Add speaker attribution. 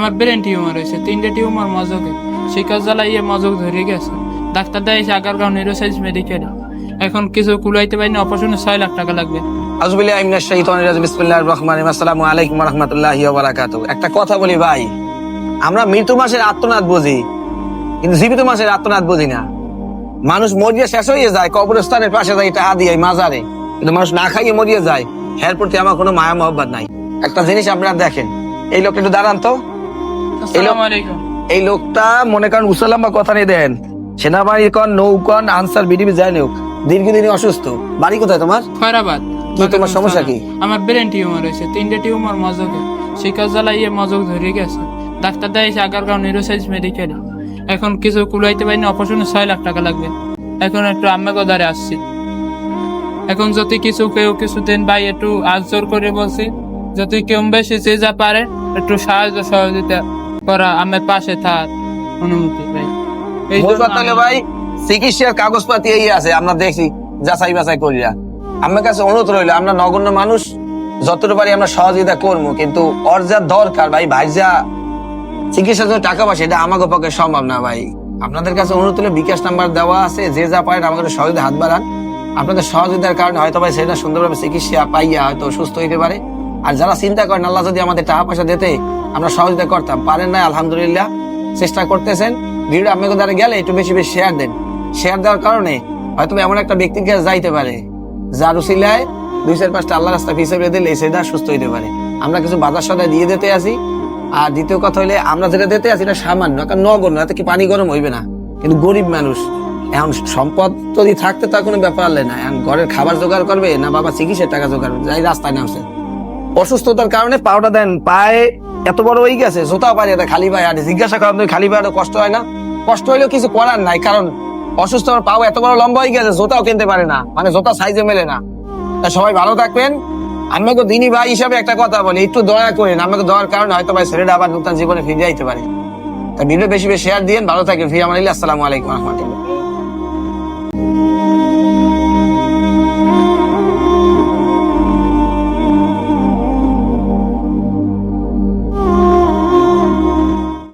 Speaker 1: আমার brain tumour হয়েছে, তিনটে টিউমার মজকে। শিকার জ্বালাইয়ে মজক ধরে গেছে। ডাক্তার দেয় আগারগাঁও নিউরোসাইন্স মেডিকেল এখন কিছু কুলাইতে পারিনি অপারেশনে ছয় লাখ টাকা লাগবে।
Speaker 2: বিসমিল্লাহির রহমানির আসসালামু আলাইকুম একটা কথা বলি ভাই, আমরা মাসের আত্মনাদ বুঝি, কিন্তু জীবিত মাসের আত্মনাদ বুঝি না। মানুষ মরিয়া শেষ হয়ে যায়, কবরস্থানের পাশে যায় টাকা দিয়ে মাজারে। কিন্তু মানুষ না খাইয়ে মরিয়ে যায় এর প্রতি আমার কোনো মায়া মহব্বত নাই। একটা জিনিস আপনারা দেখেন, এই লোকটা একটু দাঁড়ান তো। এই লোকটা মনে করেন উসালাম্বা কথা নিয়ে দেন। সেনাবাহিনী কন নৌকন আনসার বিডিবি যাই হোক দীর্ঘদিনই অসুস্থ। বাড়ি কোথায় তোমার?
Speaker 1: খয়রাবাদ।
Speaker 2: কি তোমার সমস্যা কি?
Speaker 1: আমার ব্রেন টিউমার হয়েছে তিনটে টিউমার মজকে। শিকার জ্বালাইয়ে মজক ধরে গেছে। ডাক্তার দেয় আগারগাঁও নিউরোসাইন্স মেডিকেল এখন কিছু কুলাইতে পারিনি অপারেশনে ছয় লাখ টাকা লাগবে। এখন একটু আম্মাকে দ্বারে আসছি। এখন যদি কিছু কেউ কিছু দিন ভাই একটু আজর করে বলছি। যদি কেউ বেশি যে যা পারে একটু সাহায্য সহযোগিতা করা আমার পাশে থাক অনুমতি ভাই এই জন্য
Speaker 2: ভাই চিকিৎসার কাগজপাতি এই আছে আমরা দেখি যাচাই বাছাই করিয়া। আমার কাছে অনুরোধ রইল আমরা নগণ্য মানুষ যতটুকু পারি আমরা সহযোগিতা করব কিন্তু ওর যা দরকার ভাই ভাই যা চিকিৎসার জন্য টাকা পয়সা এটা আমাকে পক্ষে সম্ভব না ভাই। আপনাদের কাছে অনুরোধ হলে বিকাশ নাম্বার দেওয়া আছে যে যা পারেন আমাকে সহযোগিতা হাত বাড়ান। আপনাদের সহযোগিতার কারণে হয়তো ভাই সেটা সুন্দরভাবে চিকিৎসা পাইয়া হয়তো সুস্থ হইতে পারে। আর যারা চিন্তা করেন আল্লাহ যদি আমাদের টাকা পয়সা দিতে আমরা সহযোগিতা করতাম। পারেন না আলহামদুলিল্লাহ। চেষ্টা করতেছেন। ভিডিও আপনাকে দ্বারা গেলে একটু বেশি বেশি শেয়ার দেন। শেয়ার দেওয়ার কারণে হয়তো এমন একটা ব্যক্তির কাছে যাইতে পারে, যার উসিলায় দুই চার পাঁচটা আল্লাহ রাস্তা হিসেবে দিলে সেটা সুস্থ হইতে পারে। আমরা কিছু বাজার সদায় দিয়ে দিতে আসি। আর দ্বিতীয় কথা হইলে আমরা যেটা দিতে আসি এটা সামান্য কারণ নগণ্য এতে কি পানি গরম হইবে না। কিন্তু গরিব মানুষ, এখন সম্পদ যদি থাকতে তার কোনো ব্যাপার হলে না। এখন ঘরের খাবার জোগাড় করবে না বাবা, চিকিৎসার টাকা জোগাড় করবে, যাই রাস্তায় নামছে। অসুস্থতার কারণে পাউটা দেন পায়ে এত বড় হয়ে গেছে জোতাও পারে এটা খালি পায়ে আর জিজ্ঞাসা করেন তুমি খালি পায়ে কষ্ট হয় না। কষ্ট হইলেও কিছু করার নাই, কারণ অসুস্থ পাও এত বড় লম্বা হয়ে গেছে জোতাও কিনতে পারে না মানে জোতা সাইজে মেলে না। তা সবাই ভালো থাকবেন। আমাকে দিনী ভাই হিসাবে একটা কথা বলি, একটু দয়া করেন, আমাকে দেওয়ার কারণে হয়তো ভাই ছেলেটা আবার নতুন জীবনে ফিরে যাইতে পারে। তা ভিডিও বেশি বেশি শেয়ার দিন ভালো থাকেন ফিরে আমার আসসালামু আলাইকুম, রহমতুল্লাহ।